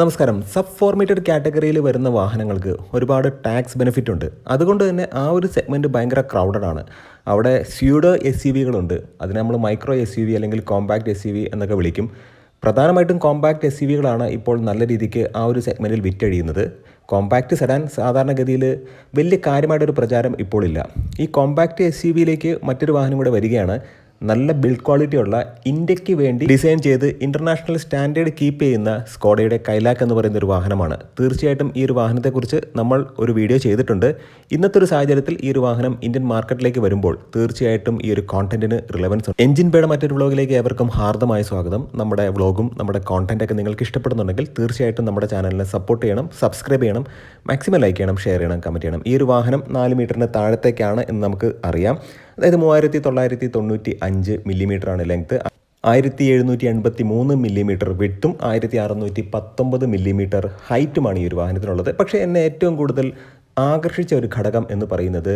നമസ്കാരം. സബ് ഫോർമേറ്റഡ് കാറ്റഗറിയിൽ വരുന്ന വാഹനങ്ങൾക്ക് ഒരുപാട് ടാക്സ് ബെനിഫിറ്റ് ഉണ്ട്. അതുകൊണ്ട് തന്നെ ആ ഒരു സെഗ്മെന്റ് ഭയങ്കര ക്രൗഡഡ് ആണ്. അവിടെ സ്യൂഡോ എസ് യു വികളുണ്ട് അതിനെ നമ്മൾ മൈക്രോ എസ് യു വി അല്ലെങ്കിൽ കോമ്പാക്ട് എസ് യു വി എന്നൊക്കെ വിളിക്കും. പ്രധാനമായിട്ടും കോമ്പാക്ട് എസ് യു വികളാണ് ഇപ്പോൾ നല്ല രീതിക്ക് ആ ഒരു സെഗ്മെന്റിൽ വിറ്റഴിയുന്നത് കോമ്പാക്റ്റ് സെഡാൻ സാധാരണഗതിയിൽ വലിയ കാര്യമായിട്ടൊരു പ്രചാരം ഇപ്പോൾ ഇല്ല. ഈ കോമ്പാക്റ്റ് എസ് യു വിയിലേക്ക് മറ്റൊരു വാഹനം കൂടെ വരികയാണ്. നല്ല ബിൽഡ് ക്വാളിറ്റി ഉള്ള ഇന്ത്യയ്ക്ക് വേണ്ടി ഡിസൈൻ ചെയ്ത് ഇന്റർനാഷണൽ സ്റ്റാൻഡേർഡ് കീപ്പ് ചെയ്യുന്ന സ്കോഡയുടെ കൈലാക്ക് എന്ന് പറയുന്ന ഒരു വാഹനമാണ്. തീർച്ചയായിട്ടും ഈ ഒരു വാഹനത്തെക്കുറിച്ച് നമ്മൾ ഒരു വീഡിയോ ചെയ്തിട്ടുണ്ട്. ഇന്നത്തെ ഒരു സാഹചര്യത്തിൽ ഈ ഒരു വാഹനം ഇന്ത്യൻ മാർക്കറ്റിലേക്ക് വരുമ്പോൾ തീർച്ചയായിട്ടും ഈ ഒരു കോണ്ടന്റിന് റിലവൻസ് ഉണ്ട്. എഞ്ചിൻ പേട മറ്റൊരു വ്ളോഗിലേക്ക് ഏവർക്കും ഹാർദമായ സ്വാഗതം. നമ്മുടെ വ്ളോഗും നമ്മുടെ കോണ്ടന്റ് ഒക്കെ നിങ്ങൾക്ക് ഇഷ്ടപ്പെടുന്നുണ്ടെങ്കിൽ തീർച്ചയായിട്ടും നമ്മുടെ ചാനലിനെ സപ്പോർട്ട് ചെയ്യണം സബ്സ്ക്രൈബ് ചെയ്യണം മാക്സിമം ലൈക്ക് ചെയ്യണം ഷെയർ ചെയ്യണം കമന്റ് ചെയ്യണം. ഈ ഒരു വാഹനം നാല് മീറ്ററിന് താഴത്തേക്കാണ് എന്ന് നമുക്ക് അറിയാം. അതായത് മൂവായിരത്തി തൊള്ളായിരത്തി തൊണ്ണൂറ്റി അഞ്ച് മില്ലിമീറ്ററാണ് ലെങ്ത് ആയിരത്തി എഴുന്നൂറ്റി എൺപത്തി മൂന്ന് മില്ലിമീറ്റർ വിട്ടും ആയിരത്തി അറുന്നൂറ്റി പത്തൊമ്പത് മില്ലിമീറ്റർ ഹൈറ്റുമാണ് ഈ ഒരു വാഹനത്തിനുള്ളത്. പക്ഷേ എന്നെ ഏറ്റവും കൂടുതൽ ആകർഷിച്ച ഒരു ഘടകം എന്ന് പറയുന്നത്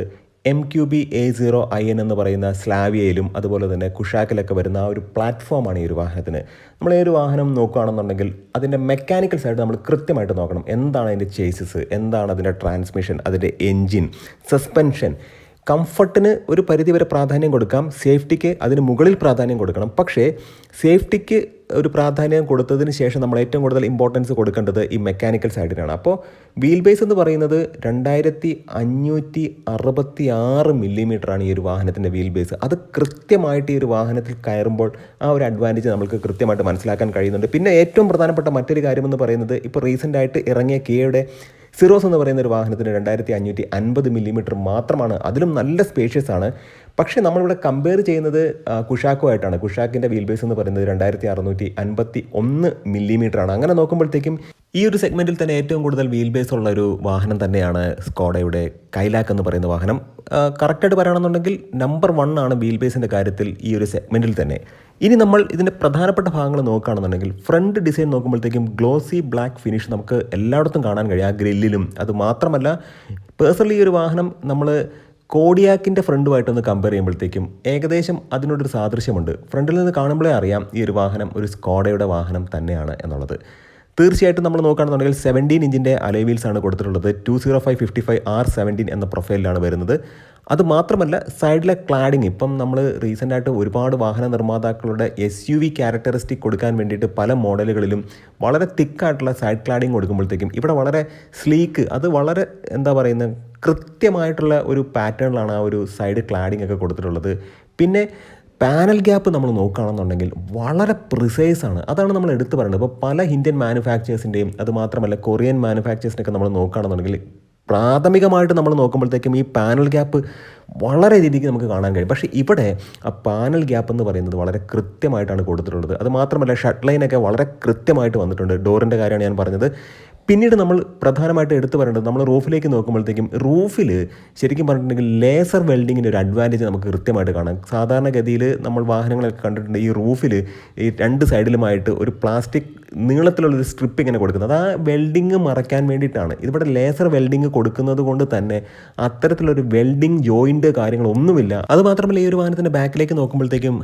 M Q B A zero I N എന്ന് പറയുന്ന സ്ലാവിയയിലും അതുപോലെ തന്നെ കുഷാക്കിലൊക്കെ വരുന്ന ആ ഒരു പ്ലാറ്റ്ഫോമാണ് ഈ ഒരു വാഹനത്തിന്. നമ്മൾ ഈ ഒരു വാഹനം നോക്കുകയാണെന്നുണ്ടെങ്കിൽ അതിന്റെ മെക്കാനിക്കൽ സൈഡ് നമ്മൾ കൃത്യമായിട്ട് നോക്കണം. എന്താണ് അതിന്റെ ചേസസ് എന്താണ് അതിന്റെ ട്രാൻസ്മിഷൻ അതിന്റെ എൻജിൻ സസ്പെൻഷൻ കംഫർട്ടിന് ഒരു പരിധി വരെ പ്രാധാന്യം കൊടുക്കാം. സേഫ്റ്റിക്ക് അതിന് മുകളിൽ പ്രാധാന്യം കൊടുക്കണം. പക്ഷേ സേഫ്റ്റിക്ക് ഒരു പ്രാധാന്യം കൊടുത്തതിന് ശേഷം നമ്മൾ ഏറ്റവും കൂടുതൽ ഇമ്പോർട്ടൻസ് കൊടുക്കേണ്ടത് ഈ മെക്കാനിക്കൽ സൈഡിനാണ് അപ്പോൾ വീൽ ബേസ് എന്ന് പറയുന്നത് രണ്ടായിരത്തി അഞ്ഞൂറ്റി അറുപത്തി ആറ് മില്ലിമീറ്ററാണ് ഈ ഒരു വാഹനത്തിന്റെ വീൽ ബേസ് അത് കൃത്യമായിട്ട് ഈ ഒരു വാഹനത്തിൽ കയറുമ്പോൾ ആ ഒരു അഡ്വാന്റേജ് നമുക്ക് കൃത്യമായിട്ട് മനസ്സിലാക്കാൻ കഴിയുന്നുണ്ട്. പിന്നെ ഏറ്റവും പ്രധാനപ്പെട്ട മറ്റൊരു കാര്യമെന്ന് പറയുന്നത് ഇപ്പോൾ റീസെന്റായിട്ട് ഇറങ്ങിയ കിയയുടെ സിറോസ് എന്ന് പറയുന്ന ഒരു വാഹനത്തിന് രണ്ടായിരത്തി അഞ്ഞൂറ്റി അൻപത് മില്ലിമീറ്റർ മാത്രമാണ്. അതിലും നല്ല സ്പേഷ്യസ് ആണ്. പക്ഷേ നമ്മളിവിടെ കമ്പയർ ചെയ്യുന്നത് കുഷാക്കോ ആയിട്ടാണ്. കുഷാക്കിന്റെ വീൽ ബേസ് എന്ന് പറയുന്നത് രണ്ടായിരത്തി അറുന്നൂറ്റി അൻപത്തി ഒന്ന് മില്ലിമീറ്റർ ആണ്. അങ്ങനെ നോക്കുമ്പോഴത്തേക്കും ഈ ഒരു സെഗ്മെന്റിൽ തന്നെ ഏറ്റവും കൂടുതൽ വീൽ ബേസ് ഉള്ള ഒരു വാഹനം തന്നെയാണ് സ്കോഡയുടെ കൈലാക്ക് എന്ന് പറയുന്ന വാഹനം. കറക്റ്റായിട്ട് പറയുകയാണെന്നുണ്ടെങ്കിൽ നമ്പർ വൺ ആണ് വീൽ ബേസിന്റെ കാര്യത്തിൽ ഈ ഒരു സെഗ്മെന്റിൽ തന്നെ. ഇനി നമ്മൾ ഇതിന്റെ പ്രധാനപ്പെട്ട ഭാഗങ്ങൾ നോക്കുകയാണെന്നുണ്ടെങ്കിൽ ഫ്രണ്ട് ഡിസൈൻ നോക്കുമ്പോഴത്തേക്കും ഗ്ലോസി ബ്ലാക്ക് ഫിനിഷ് നമുക്ക് എല്ലായിടത്തും കാണാൻ കഴിയും. ആ ഗ്രില്ലിലും. അത് മാത്രമല്ല പേഴ്സണലി ഈ ഒരു വാഹനം നമ്മൾ കോഡിയാക്കിന്റെ ഫ്രണ്ടുമായിട്ടൊന്ന് കമ്പയർ ചെയ്യുമ്പോഴത്തേക്കും ഏകദേശം അതിനോടൊരു സാദൃശ്യമുണ്ട്. ഫ്രണ്ടിൽ നിന്ന് കാണുമ്പോഴേ അറിയാം ഈ ഒരു വാഹനം ഒരു സ്കോഡയുടെ വാഹനം തന്നെയാണ് എന്നുള്ളത്. തീർച്ചയായിട്ടും നമ്മൾ നോക്കുകയാണെന്നുണ്ടെങ്കിൽ സെവന്റീൻ ഇഞ്ചിന്റെ അലൈ വീൽസ് ആണ് കൊടുത്തിട്ടുള്ളത്. Two zero five fifty five R seventeen എന്ന പ്രൊഫൈലിലാണ് വരുന്നത്. അത് മാത്രമല്ല സൈഡിലെ ക്ലാഡിങ് ഇപ്പം നമ്മൾ റീസെന്റ് ആയിട്ട് ഒരുപാട് വാഹന നിർമ്മാതാക്കളുടെ എസ് യു വി ക്യാരക്ടറിസ്റ്റിക് കൊടുക്കാൻ വേണ്ടിയിട്ട് പല മോഡലുകളിലും വളരെ തിക്കായിട്ടുള്ള സൈഡ് ക്ലാഡിങ് കൊടുക്കുമ്പോഴത്തേക്കും ഇവിടെ വളരെ സ്ലീക്ക് അത് വളരെ എന്താ പറയുന്നത് കൃത്യമായിട്ടുള്ള ഒരു പാറ്റേണിലാണ് ആ ഒരു സൈഡ് ക്ലാഡിങ് ഒക്കെ കൊടുത്തിട്ടുള്ളത്. പിന്നെ പാനൽ ഗ്യാപ്പ് നമ്മൾ നോക്കുകയാണെന്നുണ്ടെങ്കിൽ വളരെ പ്രിസൈസ് ആണ്. അതാണ് നമ്മൾ എടുത്തു പറയുന്നത് ഇപ്പോൾ പല ഇന്ത്യൻ മാനുഫാക്ചേഴ്സിന്റെയും അതുമാത്രമല്ല കൊറിയൻ മാനുഫാക്ചേഴ്സിനൊക്കെ നമ്മൾ നോക്കുകയാണെന്നുണ്ടെങ്കിൽ പ്രാഥമികമായിട്ട് നമ്മൾ നോക്കുമ്പോഴത്തേക്കും ഈ പാനൽ ഗ്യാപ്പ് വളരെ രീതിക്ക് നമുക്ക് കാണാൻ കഴിയും. പക്ഷേ ഇവിടെ ആ പാനൽ ഗ്യാപ്പ് എന്ന് പറയുന്നത് വളരെ കൃത്യമായിട്ടാണ് കൊടുത്തിട്ടുള്ളത്. അത് മാത്രമല്ല ഷട്ട് ലൈനൊക്കെ വളരെ കൃത്യമായിട്ട് വന്നിട്ടുണ്ട്. ഡോറിന്റെ കാര്യമാണ് ഞാൻ പറഞ്ഞത്. പിന്നീട് നമ്മൾ പ്രധാനമായിട്ട് എടുത്തു പറയേണ്ടത് നമ്മൾ റൂഫിലേക്ക് നോക്കുമ്പോഴത്തേക്കും റൂഫിൽ ശരിക്കും പറഞ്ഞിട്ടുണ്ടെങ്കിൽ ലേസർ വെൽഡിങ്ങിന്റെ ഒരു അഡ്വാന്റേജ് നമുക്ക് കൃത്യമായിട്ട് കാണാം. സാധാരണഗതിയിൽ നമ്മൾ വാഹനങ്ങളൊക്കെ കണ്ടിട്ടുണ്ട് ഈ റൂഫിൽ ഈ രണ്ട് സൈഡിലുമായിട്ട് ഒരു പ്ലാസ്റ്റിക് നീളത്തിലുള്ളൊരു സ്ട്രിപ്പ് ഇങ്ങനെ കൊടുക്കുന്നത്. ആ വെൽഡിങ് മറയ്ക്കാൻ വേണ്ടിയിട്ടാണ്. ഇതിവിടെ ലേസർ വെൽഡിങ് കൊടുക്കുന്നത് കൊണ്ട് തന്നെ അത്തരത്തിലൊരു വെൽഡിങ് ജോയിന്റ് കാര്യങ്ങളൊന്നുമില്ല. അതുമാത്രമല്ല ഈ ഒരു വാഹനത്തിന്റെ ബാക്കിലേക്ക് നോക്കുമ്പോഴത്തേക്കും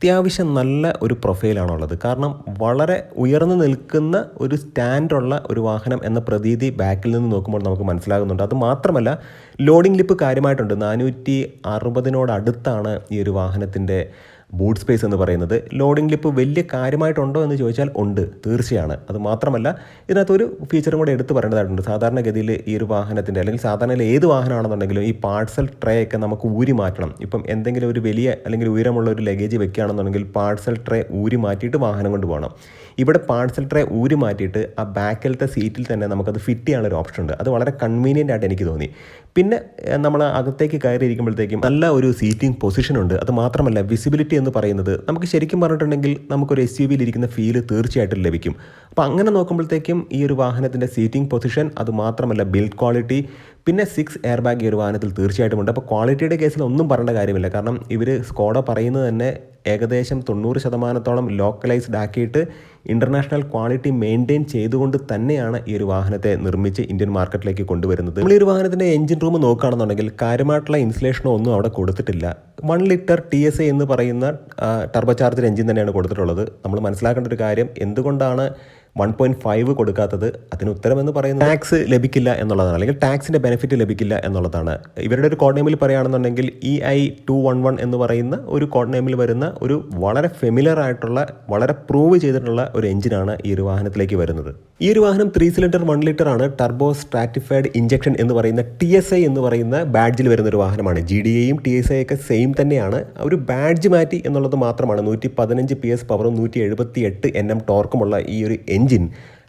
അത്യാവശ്യം നല്ല ഒരു പ്രൊഫൈലാണുള്ളത്. കാരണം വളരെ ഉയർന്നു നിൽക്കുന്ന ഒരു സ്റ്റാൻഡുള്ള ഒരു വാഹനം എന്ന പ്രതീതി ബാക്കിൽ നിന്ന് നോക്കുമ്പോൾ നമുക്ക് മനസ്സിലാകുന്നുണ്ട്. അത് മാത്രമല്ല ലോഡിംഗ് ലിപ്പ് കാര്യമായിട്ടുണ്ട്. നാനൂറ്റി അറുപതിനോടടുത്താണ് ഈ ഒരു വാഹനത്തിന്റെ ബൂട്ട് സ്പേസ് എന്ന് പറയുന്നത് ലോഡിംഗ് ലിപ്പ് വലിയ കാര്യമായിട്ടുണ്ടോ എന്ന് ചോദിച്ചാൽ ഉണ്ട് തീർച്ചയാണ്. അത് മാത്രമല്ല ഇതിനകത്ത് ഒരു ഫീച്ചറും കൂടെ എടുത്ത് പറയേണ്ടതായിട്ടുണ്ട്. സാധാരണഗതിയിൽ ഈ ഒരു വാഹനത്തിന്റെ അല്ലെങ്കിൽ സാധാരണ ഏത് വാഹനമാണെന്നുണ്ടെങ്കിലും ഈ പാർസൽ ട്രേ ഒക്കെ നമുക്ക് ഊരി മാറ്റണം. ഇപ്പം എന്തെങ്കിലും ഒരു വലിയ അല്ലെങ്കിൽ ഉയരമുള്ള ഒരു ലഗേജ് വെക്കുകയാണെന്നുണ്ടെങ്കിൽ പാർസൽ ട്രേ ഊരി മാറ്റിയിട്ട് വാഹനം കൊണ്ട് പോകണം. ഇവിടെ പാർസൽ ട്രേ ഊരി മാറ്റിയിട്ട് ആ ബാക്കിലത്തെ സീറ്റിൽ തന്നെ നമുക്കത് ഫിറ്റ് ചെയ്യാനുള്ള ഒരു ഓപ്ഷൻ ഉണ്ട്. അത് വളരെ കൺവീനിയന്റ് ആയിട്ട് എനിക്ക് തോന്നി. പിന്നെ നമ്മൾ അകത്തേക്ക് കയറിയിരിക്കുമ്പോഴത്തേക്കും നല്ല ഒരു സീറ്റിംഗ് പൊസിഷൻ ഉണ്ട്. അത് മാത്രമല്ല വിസിബിലിറ്റി എന്ന് പറയുന്നത് നമുക്ക് ശരിക്കും പറഞ്ഞിട്ടുണ്ടെങ്കിൽ നമുക്കൊരു എസ് യു വിയിൽ ഇരിക്കുന്ന ഫീൽ തീർച്ചയായിട്ടും ലഭിക്കും. അപ്പോൾ അങ്ങനെ നോക്കുമ്പോഴത്തേക്കും ഈ ഒരു വാഹനത്തിന്റെ സീറ്റിംഗ് പൊസിഷൻ അതുമാത്രമല്ല ബിൽഡ് ക്വാളിറ്റി പിന്നെ സിക്സ് എയർ ബാഗ് ഈ ഒരു വാഹനത്തിൽ തീർച്ചയായിട്ടും ഉണ്ട്. അപ്പോൾ ക്വാളിറ്റിയുടെ കേസിൽ ഒന്നും പറയേണ്ട കാര്യമില്ല. കാരണം ഇവർ സ്കോഡ പറയുന്നത് തന്നെ ഏകദേശം തൊണ്ണൂറ് ശതമാനത്തോളം ലോക്കലൈസ്ഡ് ആക്കിയിട്ട് ഇന്റർനാഷണൽ ക്വാളിറ്റി മെയിന്റെയിൻ ചെയ്തുകൊണ്ട് തന്നെയാണ് ഈ ഒരു വാഹനത്തെ നിർമ്മിച്ച് ഇന്ത്യൻ മാർക്കറ്റിലേക്ക് കൊണ്ടുവരുന്നത്. നമ്മൾ ഈ ഒരു വാഹനത്തിന്റെ എഞ്ചിൻ റൂം നോക്കുകയാണെന്നുണ്ടെങ്കിൽ കാര്യമായിട്ടുള്ള ഇൻസുലേഷനോ ഒന്നും അവിടെ കൊടുത്തിട്ടില്ല. One litre T S A എന്ന് പറയുന്ന ടർബോ ചാർജർ എഞ്ചിൻ തന്നെയാണ് കൊടുത്തിട്ടുള്ളത്. നമ്മൾ മനസ്സിലാക്കേണ്ട ഒരു കാര്യം എന്തുകൊണ്ടാണ് വൺ പോയിന്റ് ഫൈവ് കൊടുക്കാത്തത് അതിന് ഉത്തരമെന്ന് പറയുന്നത് ടാക്സ് ലഭിക്കില്ല എന്നുള്ളതാണ്. അല്ലെങ്കിൽ ടാക്സിന്റെ ബെനിഫിറ്റ് ലഭിക്കില്ല എന്നുള്ളതാണ്. ഇവരുടെ ഒരു കോഡ് നെയിമിൽ പറയുകയാണെന്നുണ്ടെങ്കിൽ E I two one one എന്ന് പറയുന്ന ഒരു കോഡ് നെയിമിൽ വരുന്ന ഒരു വളരെ ഫെമിലർ ആയിട്ടുള്ള വളരെ പ്രൂവ് ചെയ്തിട്ടുള്ള ഒരു എഞ്ചിനാണ് ഈ ഒരു വാഹനത്തിലേക്ക് വരുന്നത്. ഈ ഒരു വാഹനം ത്രീ സിലിണ്ടർ വൺ ലിറ്റർ ആണ്. ടർബോ സ്ട്രാറ്റിഫൈഡ് ഇഞ്ചക്ഷൻ എന്ന് പറയുന്ന ടി എസ് ഐ എന്ന് പറയുന്ന ബാഡ്ജിൽ വരുന്ന ഒരു വാഹനമാണ്. ജി ഡി എയും ടി എസ് ഐ ഒക്കെ സെയിം തന്നെയാണ്. ഒരു ബാഡ്ജ് മാറ്റി എന്നുള്ളത് മാത്രമാണ്. നൂറ്റി പതിനഞ്ച് പി എസ് പവറും നൂറ്റി എഴുപത്തി എട്ട് എൻ എം ടോർക്കുമുള്ള ഈ ഒരു എഞ്ചിൻ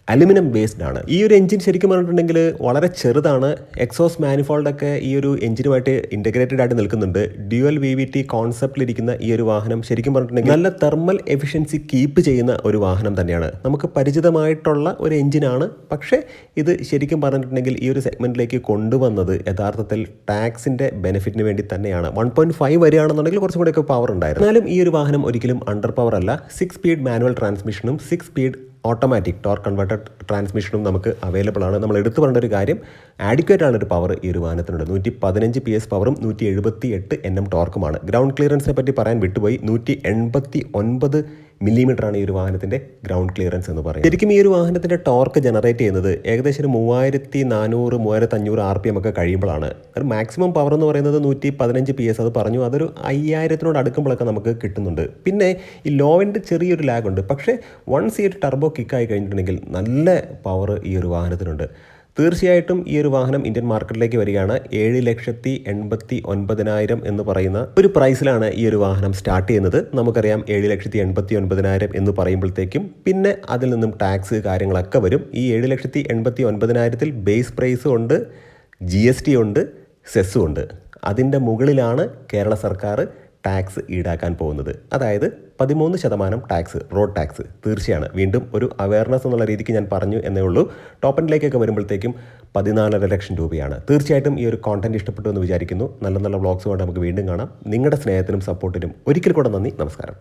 അലുമിനിയം ബേസ്ഡ് ആണ്. ഈ ഒരു എഞ്ചിൻ ശരിക്കും പറഞ്ഞിട്ടുണ്ടെങ്കിൽ വളരെ ചെറുതാണ്. എക്സോസ് മാനിഫോൾഡൊക്കെ ഈ ഒരു എഞ്ചിനുമായിട്ട് ഇന്റഗ്രേറ്റഡ് ആയിട്ട് നിൽക്കുന്നുണ്ട്. ഡ്യുവൽ വി വി ടി കോൺസെപ്റ്റിലിരിക്കുന്ന ഈ ഒരു വാഹനം ശരിക്കും പറഞ്ഞിട്ടുണ്ടെങ്കിൽ നല്ല തെർമൽ എഫിഷ്യൻസി കീപ്പ് ചെയ്യുന്ന ഒരു വാഹനം തന്നെയാണ്. നമുക്ക് പരിചിതമായിട്ടുള്ള ഒരു എഞ്ചിനാണ് പക്ഷേ ഇത് ശരിക്കും പറഞ്ഞിട്ടുണ്ടെങ്കിൽ ഈ ഒരു സെഗ്മെന്റിലേക്ക് കൊണ്ടുവന്നത് യഥാർത്ഥത്തിൽ ടാക്സിന്റെ ബെനിഫിറ്റിന് വേണ്ടി തന്നെയാണ്. വൺ പോയിന്റ് ഫൈവ് വരികയാണെന്നുണ്ടെങ്കിൽ കുറച്ചും കൂടെയൊക്കെ പവർ ഉണ്ടായിരുന്നു. എന്നാലും ഈ ഒരു വാഹനം ഒരിക്കലും അണ്ടർ പവർ അല്ല. Six speed manual ട്രാൻസ്മിഷനും six speed automatic torque converter ട്രാൻസ്മിഷനും നമുക്ക് അവൈലബിൾ ആണ്. നമ്മൾ എടുത്തു പറയേണ്ട ഒരു കാര്യം ആഡിക്വേറ്റ് ആണ് ഒരു പവർ ഈ ഒരു വാഹനത്തിനുണ്ട്. നൂറ്റി പതിനഞ്ച് പി എസ് പവറും നൂറ്റി എഴുപത്തി എട്ട് എൻ എം ടോർക്കുമാണ് ഗ്രൗണ്ട് ക്ലിയറൻസിനെ പറ്റി പറയാൻ വിട്ടുപോയി. നൂറ്റി എൺപത്തി ഒൻപത് ആണ് ഈ ഒരു വാഹനത്തിന്റെ ഗ്രൗണ്ട് ക്ലിയറൻസ് എന്ന് പറയുന്നത്. ശരിക്കും ഈ ഒരു വാഹനത്തിന്റെ ടോർക്ക് ജനറേറ്റ് ചെയ്യുന്നത് ഏകദേശം ഒരു മൂവായിരത്തി നാനൂറ് മൂവായിരത്തി അഞ്ഞൂറ് ആർ പി എം ഒക്കെ കഴിയുമ്പോഴാണ്. ഒരു മാക്സിമം പവർ എന്ന് പറയുന്നത് നൂറ്റി പതിനഞ്ച് പി എസ് അത് പറഞ്ഞു. അതൊരു അയ്യായിരത്തിനോട് അടുക്കുമ്പോഴൊക്കെ നമുക്ക് കിട്ടുന്നുണ്ട്. പിന്നെ ഈ ലോവിന്റെ ചെറിയൊരു ലാഗുണ്ട് പക്ഷേ വൺസ് ഒരു ടർബോ കിക്കായി കഴിഞ്ഞിട്ടുണ്ടെങ്കിൽ നല്ല പവർ ഈ ഒരു വാഹനത്തിനുണ്ട്. തീർച്ചയായിട്ടും ഈ ഒരു വാഹനം ഇന്ത്യൻ മാർക്കറ്റിലേക്ക് വരികയാണ്. ഏഴ് ലക്ഷത്തി എൺപത്തി ഒൻപതിനായിരം എന്ന് പറയുന്ന ഒരു പ്രൈസിലാണ് ഈ ഒരു വാഹനം സ്റ്റാർട്ട് ചെയ്യുന്നത്. നമുക്കറിയാം ഏഴ് ലക്ഷത്തി എൺപത്തി ഒൻപതിനായിരം എന്ന് പറയുമ്പോഴത്തേക്കും പിന്നെ അതിൽ നിന്നും ടാക്സ് കാര്യങ്ങളൊക്കെ വരും. ഈ ഏഴ് ലക്ഷത്തി എൺപത്തി ഒൻപതിനായിരത്തിൽ ബേസ് പ്രൈസും ഉണ്ട് ജി എസ് ടി ഉണ്ട് സെസ്സും ഉണ്ട്. അതിന്റെ മുകളിലാണ് കേരള സർക്കാർ ടാക്സ് ഈടാക്കാൻ പോകുന്നത്. അതായത് പതിമൂന്ന് ശതമാനം ടാക്സ് റോഡ് ടാക്സ്. തീർച്ചയാണ്. വീണ്ടും ഒരു അവയർനെസ് എന്നുള്ള രീതിക്ക് ഞാൻ പറഞ്ഞു എന്നേ ഉള്ളൂ. ടോപ്പ് എൻഡിലേക്കൊക്കെ വരുമ്പോഴത്തേക്കും പതിനാലര ലക്ഷം രൂപയാണ്. തീർച്ചയായിട്ടും ഈ ഒരു കോണ്ടന്റ് ഇഷ്ടപ്പെട്ടു എന്ന് വിചാരിക്കുന്നു. നല്ല നല്ല വ്ളോഗ്സ് കൊണ്ട് നമുക്ക് വീണ്ടും കാണാം. നിങ്ങളുടെ സ്നേഹത്തിനും സപ്പോർട്ടിനും ഒരിക്കൽ കൂടെ നന്ദി. നമസ്കാരം.